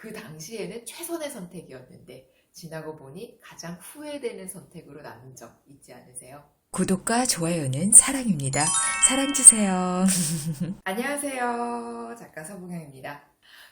그 당시에는 최선의 선택이었는데 지나고 보니 가장 후회되는 선택으로 남은 적 있지 않으세요? 구독과 좋아요는 사랑입니다. 사랑 주세요. 안녕하세요. 작가 서봉영입니다.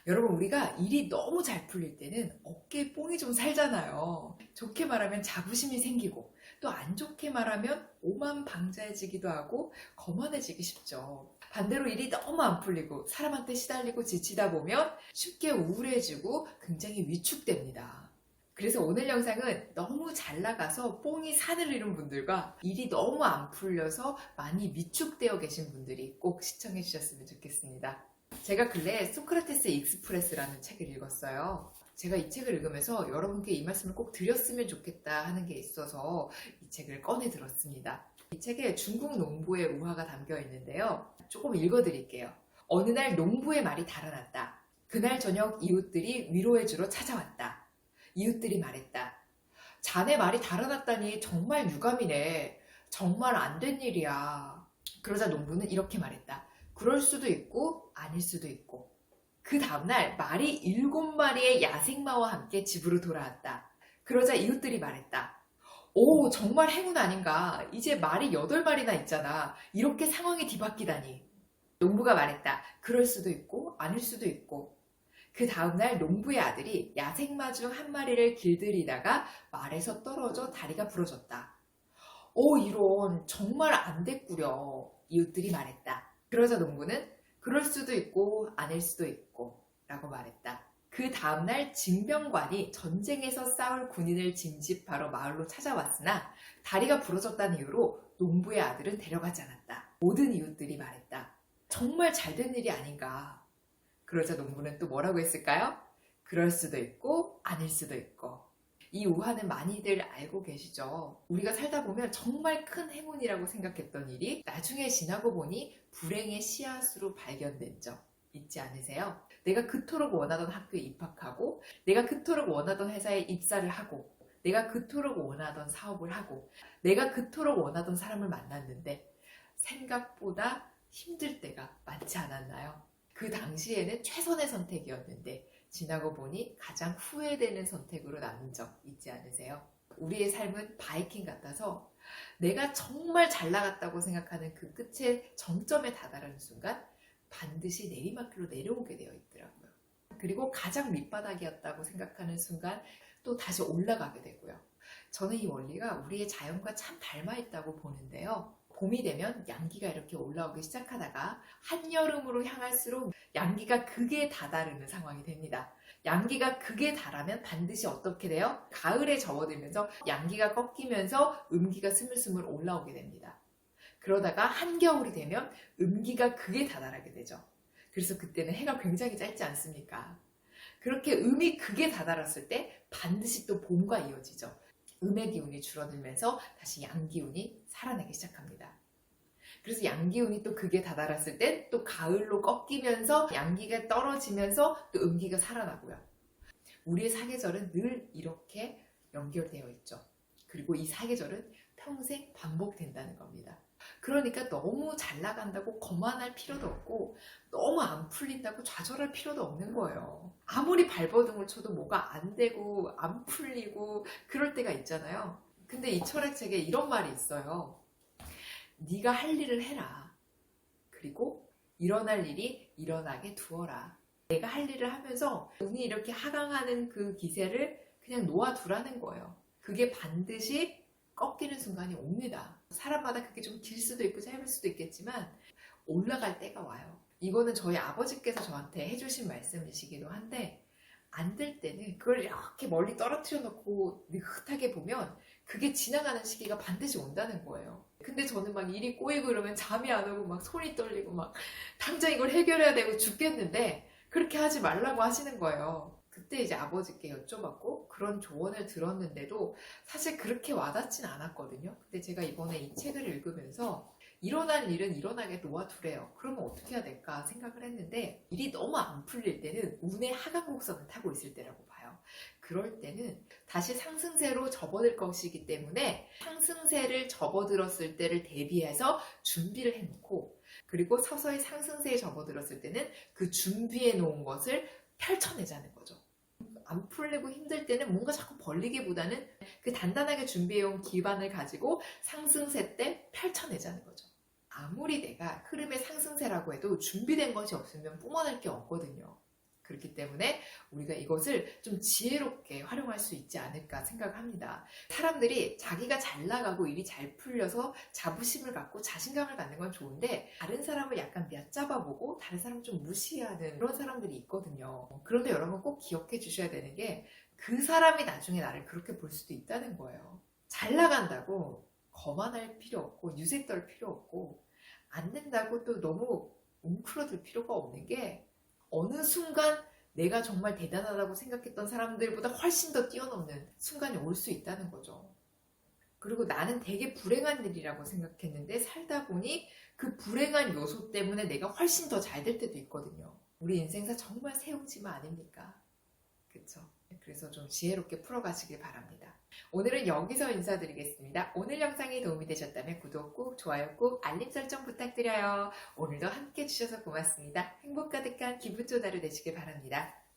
여러분, 우리가 일이 너무 잘 풀릴 때는 어깨에 뽕이 좀 살잖아요. 좋게 말하면 자부심이 생기고, 또 안 좋게 말하면 오만 방자해지기도 하고, 거만해지기 쉽죠. 반대로 일이 너무 안 풀리고, 사람한테 시달리고 지치다 보면 쉽게 우울해지고 굉장히 위축됩니다. 그래서 오늘 영상은 너무 잘 나가서 뽕이 산을 이룬 분들과 일이 너무 안 풀려서 많이 위축되어 계신 분들이 꼭 시청해 주셨으면 좋겠습니다. 제가 근래에 소크라테스 익스프레스라는 책을 읽었어요. 제가 이 책을 읽으면서 여러분께 이 말씀을 꼭 드렸으면 좋겠다 하는 게 있어서 이 책을 꺼내 들었습니다. 이 책에 중국 농부의 우화가 담겨 있는데요. 조금 읽어 드릴게요. 어느 날 농부의 말이 달아났다. 그날 저녁 이웃들이 위로해 주러 찾아왔다. 이웃들이 말했다. 자네 말이 달아났다니 정말 유감이네. 정말 안 된 일이야. 그러자 농부는 이렇게 말했다. 그럴 수도 있고 아닐 수도 있고. 그 다음날 말이 일곱 마리의 야생마와 함께 집으로 돌아왔다. 그러자 이웃들이 말했다. 오, 정말 행운 아닌가. 이제 말이 여덟 마리나 있잖아. 이렇게 상황이 뒤바뀌다니. 농부가 말했다. 그럴 수도 있고 아닐 수도 있고. 그 다음날 농부의 아들이 야생마 중 한 마리를 길들이다가 말에서 떨어져 다리가 부러졌다. 오, 이런, 정말 안 됐구려. 이웃들이 말했다. 그러자 농부는 그럴 수도 있고, 아닐 수도 있고, 라고 말했다. 그 다음날 징병관이 전쟁에서 싸울 군인을 징집하러 마을로 찾아왔으나 다리가 부러졌다는 이유로 농부의 아들은 데려가지 않았다. 모든 이웃들이 말했다. 정말 잘된 일이 아닌가. 그러자 농부는 또 뭐라고 했을까요? 그럴 수도 있고 아닐 수도 있고 이 우화는 많이들 알고 계시죠? 우리가 살다 보면 정말 큰 행운이라고 생각했던 일이 나중에 지나고 보니 불행의 씨앗으로 발견된 적 있지 않으세요? 내가 그토록 원하던 학교에 입학하고 내가 그토록 원하던 회사에 입사를 하고 내가 그토록 원하던 사업을 하고 내가 그토록 원하던 사람을 만났는데 생각보다 힘들 때가 많지 않았나요? 그 당시에는 최선의 선택이었는데 지나고 보니 가장 후회되는 선택으로 남은 적 있지 않으세요? 우리의 삶은 바이킹 같아서 내가 정말 잘 나갔다고 생각하는 그 끝의 정점에 다다르는 순간 반드시 내리막길로 내려오게 되어 있더라고요. 그리고 가장 밑바닥이었다고 생각하는 순간 또 다시 올라가게 되고요. 저는 이 원리가 우리의 자연과 참 닮아 있다고 보는데요. 봄이 되면 양기가 이렇게 올라오기 시작하다가 한여름으로 향할수록 양기가 극에 다다르는 상황이 됩니다. 양기가 극에 달하면 반드시 어떻게 돼요? 가을에 접어들면서 양기가 꺾이면서 음기가 스물스물 올라오게 됩니다. 그러다가 한겨울이 되면 음기가 극에 다다르게 되죠. 그래서 그때는 해가 굉장히 짧지 않습니까? 그렇게 음이 극에 다다랐을 때 반드시 또 봄과 이어지죠. 음의 기운이 줄어들면서 다시 양 기운이 살아나기 시작합니다. 그래서 양기운이 또 극에 다다랐을 땐또 가을로 꺾이면서 양기가 떨어지면서 또 음기가 살아나고요. 우리의 사계절은 늘 이렇게 연결되어 있죠. 그리고 이 사계절은 평생 반복된다는 겁니다. 그러니까 너무 잘 나간다고 거만할 필요도 없고 너무 안 풀린다고 좌절할 필요도 없는 거예요. 아무리 발버둥을 쳐도 뭐가 안 되고 안 풀리고 그럴 때가 있잖아요. 근데 이 철학책에 이런 말이 있어요. 네가 할 일을 해라. 그리고 일어날 일이 일어나게 두어라. 내가 할 일을 하면서 운이 이렇게 하강하는 그 기세를 그냥 놓아두라는 거예요. 그게 반드시 꺾이는 순간이 옵니다. 사람마다 그게 좀 길 수도 있고 짧을 수도 있겠지만 올라갈 때가 와요. 이거는 저희 아버지께서 저한테 해주신 말씀이시기도 한데 안 될 때는 그걸 이렇게 멀리 떨어뜨려 놓고 느긋하게 보면 그게 지나가는 시기가 반드시 온다는 거예요. 근데 저는 막 일이 꼬이고 이러면 잠이 안 오고 막 손이 떨리고 막 당장 이걸 해결해야 되고 죽겠는데 그렇게 하지 말라고 하시는 거예요. 그때 이제 아버지께 여쭤봤고 그런 조언을 들었는데도 사실 그렇게 와닿진 않았거든요. 근데 제가 이번에 이 책을 읽으면서 일어날 일은 일어나게 놓아두래요. 그러면 어떻게 해야 될까 생각을 했는데 일이 너무 안 풀릴 때는 운의 하강 곡선을 타고 있을 때라고 봐요. 그럴 때는 다시 상승세로 접어들 것이기 때문에 상승세를 접어들었을 때를 대비해서 준비를 해놓고 그리고 서서히 상승세에 접어들었을 때는 그 준비해 놓은 것을 펼쳐내자는 거죠. 풀리고 힘들 때는 뭔가 자꾸 벌리기보다는 그 단단하게 준비해온 기반을 가지고 상승세 때 펼쳐내자는 거죠. 아무리 내가 흐름의 상승세라고 해도 준비된 것이 없으면 뿜어낼 게 없거든요. 그렇기 때문에 우리가 이것을 좀 지혜롭게 활용할 수 있지 않을까 생각합니다. 사람들이 자기가 잘 나가고 일이 잘 풀려서 자부심을 갖고 자신감을 갖는 건 좋은데 다른 사람을 약간 얕잡아보고 다른 사람을 좀 무시하는 그런 사람들이 있거든요. 그런데 여러분 꼭 기억해 주셔야 되는 게 그 사람이 나중에 나를 그렇게 볼 수도 있다는 거예요. 잘 나간다고 거만할 필요 없고 유색 떨 필요 없고 안 된다고 또 너무 웅크러들 필요가 없는 게 어느 순간 내가 정말 대단하다고 생각했던 사람들보다 훨씬 더 뛰어넘는 순간이 올 수 있다는 거죠. 그리고 나는 되게 불행한 일이라고 생각했는데 살다 보니 그 불행한 요소 때문에 내가 훨씬 더 잘 될 때도 있거든요. 우리 인생사 정말 세웅지마 아닙니까? 그쵸? 그래서 좀 지혜롭게 풀어가시길 바랍니다. 오늘은 여기서 인사드리겠습니다. 오늘 영상이 도움이 되셨다면 구독 꾹, 좋아요 꾹, 알림 설정 부탁드려요. 오늘도 함께 해주셔서 고맙습니다. 행복 가득한 기분 하루 되시길 바랍니다.